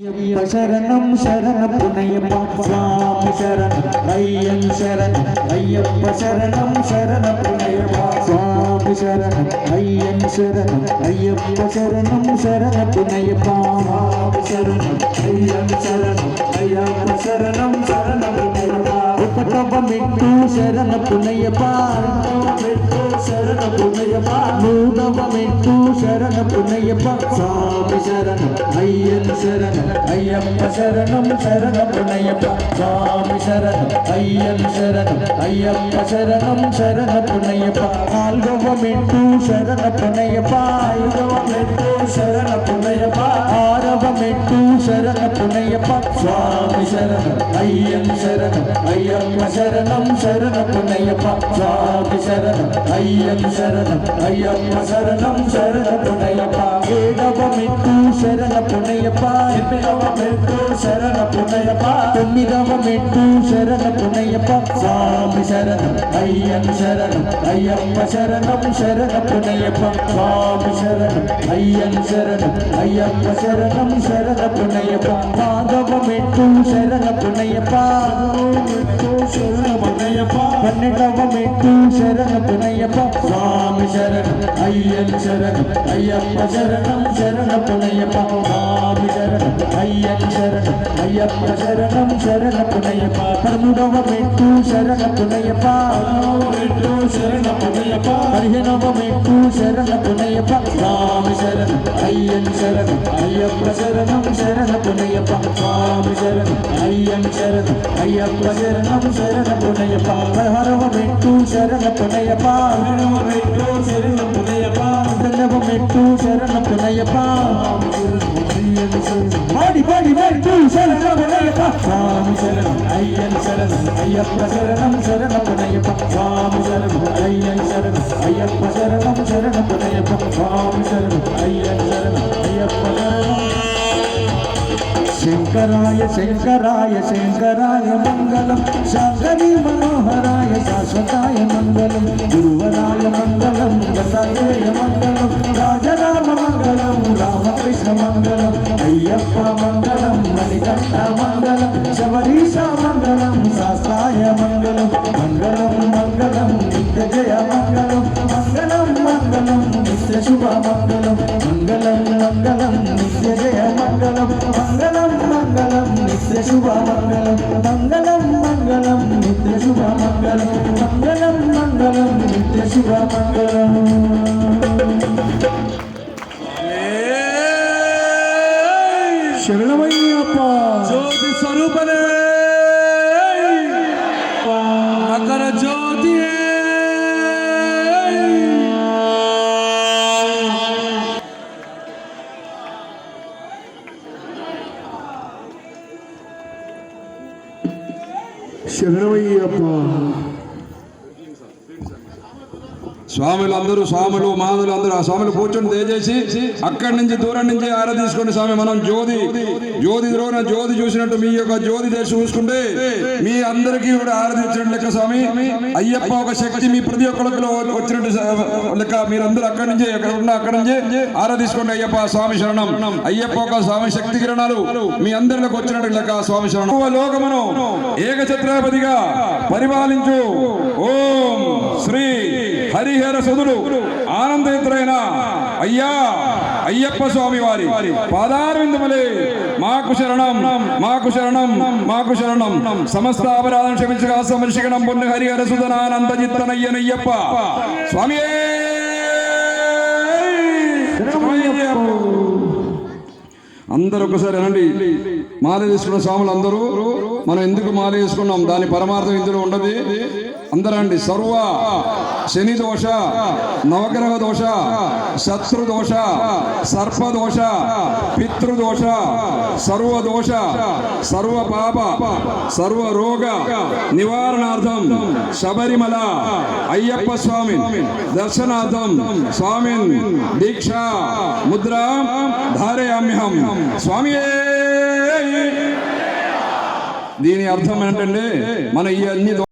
சரணம் சரண புனையப்பா சுவாமி சரணம் ஐயன் சரணம் ஐயப்ப சரணம் சரண புனையப்பா சுவாமி சரணம் ஐயன் சரணம் ஐயப்ப சரணம் சரண புனையப்பா சுவாமி சரணம் ஐயன் சரணம் ஐயப்ப சரணம் சரண புனையப்பா. உபதபமிட்டு சரண புனையப்பா. சரண பொன்னையப்பா நூதவமெட்டு சரண பொன்னையப்பா சாமி சரணம் ஐயன் சரணம் ஐயப்ப சரணம் சரண பொன்னையப்பா சாமி சரணம் ஐயன் சரணம் ஐயப்ப சரணம் சரண பொன்னையப்பா நால்கவமெட்டு சரண பொன்னையப்பா ஐந்தவமெட்டு சரண பொன்னையப்பா ஆரவமெட்டு சரண பொன்னையப்பா சுவாமி சரணம் ஐயன் சரணம் ஐயப்ப சரணம் சரண பொன்னையப்பா சுவாமி சரணம் ஐயன் ஐயப்ப சரணம். ஐயப்ப சரணம் சரண புனையப்பா ஏடவமெட்டு சரண புனையப்பா எட்டு சரண புனையப்பா தொம்மிதவமெட்டு சரண புனையப்பா சாமி சரணம் ஐயன் சரணம். ஐயப்ப சரணம் சரண புனையப்பா சுவாமி சரணம் ஐயன் சரணம். ஐயப்ப சரணம் சரண புனையப்பா மாதவமெட்டு சரண புனையப்பா சரண புனையப்பா பன்னெண்டவமெட்டு சரண புனையப்பா சுவாமி சரணம் ஐயன் சரணம் ஐயப்ப சரணம் சரண புனையப்பா. சுவாமி சரணம் ஐயன் சரணம் ஐயப்ப சரணம் சரண புனையப்பா. பரமுடவ மெட்டு சரண புனையப்பா. மெட்டு சரண புனையப்பா. ஹரிஹனவ மெட்டு சரண புனையப்பா. சுவாமி சரணம் ஐயன் சரணம் ஐயப்ப சரணம் சரண புனையப்பா. சுவாமி சரணம் ஐயன் சரணம் ஐயப்ப சரணம் சரண புனையப்பா. ஹரவ சரண புனையப்பா. శరణం అయ్యప్ప శరణం శరణ పునయ్యప పదహారవ మెట్టు శరణ పునయ్యప పదిహేనవ మెట్టు శరణ పునయ్యప పద్దెనిమిదవ మెట్టు శరణ పునయ్యప பாடி பாடி பாடி சரணம் புனையப்பா சுவாமி சரணம் ஐயன் சரணம் ஐயப்ப சரணம் சரணம் புனையப்பா சுவாமி சரணம் ஐயன் சரணம் ஐயப்ப சரணம் சரணம் புனையப்பா சுவாமி சரணம் ஐயன் சரணம் ஐயப்ப சரணம் శంకరాయ శంకరాయ శంకరాయ మంగళం. శాంకరీ మనోహరాయ శాశ్వతాయ మంగళం. గురువరాయ మంగళం దత్తాత్రేయ మంగళం. రాజరామ మంగళం రామకృష్ణ మంగళం. అయ్యప్ప మంగళం మణికంఠ మంగళం. శబరీష మంగళం శాస్త్రాయ మంగళం. మంగళం మంగళం నిత్య జయ మంగళం. మంగళం మంగళం నిత్య శుభ మంగళం. మంగళం మంగళం నిత్య జయ మంగళం మంగళం మంగళం నిత్య శుభ మంగళం మంగళం మంగళం నిత్య శుభ మంగళం మంగళం మంగళం నిత్య శుభ మంగళం శరణమయ్యప్ప జ్యోతి స్వరూపనే generally స్వాములు అందరూ స్వాములు మాదులు అందరూ ఆ స్వాములు కూర్చొని దయచేసి అక్కడి నుంచి దూరం నుంచి ఆరా తీసుకోండి స్వామి మనం జ్యోతి జ్యోతి దూరం జ్యోతి చూసినట్టు మీ యొక్క జ్యోతి చేసి చూసుకుంటే మీ అందరికీ కూడా ఆరాధించినట్టు లెక్క స్వామి. అయ్యప్ప ఒక శక్తి మీ ప్రతి ఒక్కరిలో వచ్చినట్టు లెక్క మీరందరూ అక్కడి నుంచి ఎక్కడ ఉన్న అక్కడి నుంచి ఆరాధించుకోండి అయ్యప్ప స్వామి శరణం. అయ్యప్ప ఒక స్వామి శక్తి కిరణాలు మీ అందరిలోకి వచ్చినట్టు లెక్క స్వామి శరణం. సర్వ లోకమును ఏకఛత్రాపతిగా పరిపాలించు. ఓం శ్రీ హరిహర సుధుడు ఆనందయుతులైన అయ్యా అయ్యప్ప స్వామి వారి. పాదారవిందములే మాకు శరణం మాకు శరణం మాకు శరణం. సమస్త అపరాధం క్షమించగా సమర్శికణం పొన్ను హరిహర సుధనానంద చిత్తనయ్యనయ్యప్ప స్వామి అందరూ ఒకసారి అనండి మాల తీసుకున్న స్వాములు అందరూ మనం ఎందుకు మాల తీసుకున్నాం దాని పరమార్థం ఇందులో ఉండదు. అందరండి సర్వ శని దోష నవగ్రహ దోష శత్రు దోష సర్ప దోష పితృదోష సర్వ దోష సర్వ పాప సర్వ రోగ నివారణార్థం శబరిమల అయ్యప్ప స్వామి దర్శనార్థం స్వామి దీక్ష ముద్ర ధారయామ్యహం. స్వామి దీని అర్థం ఏంటంటే మన ఈ అన్ని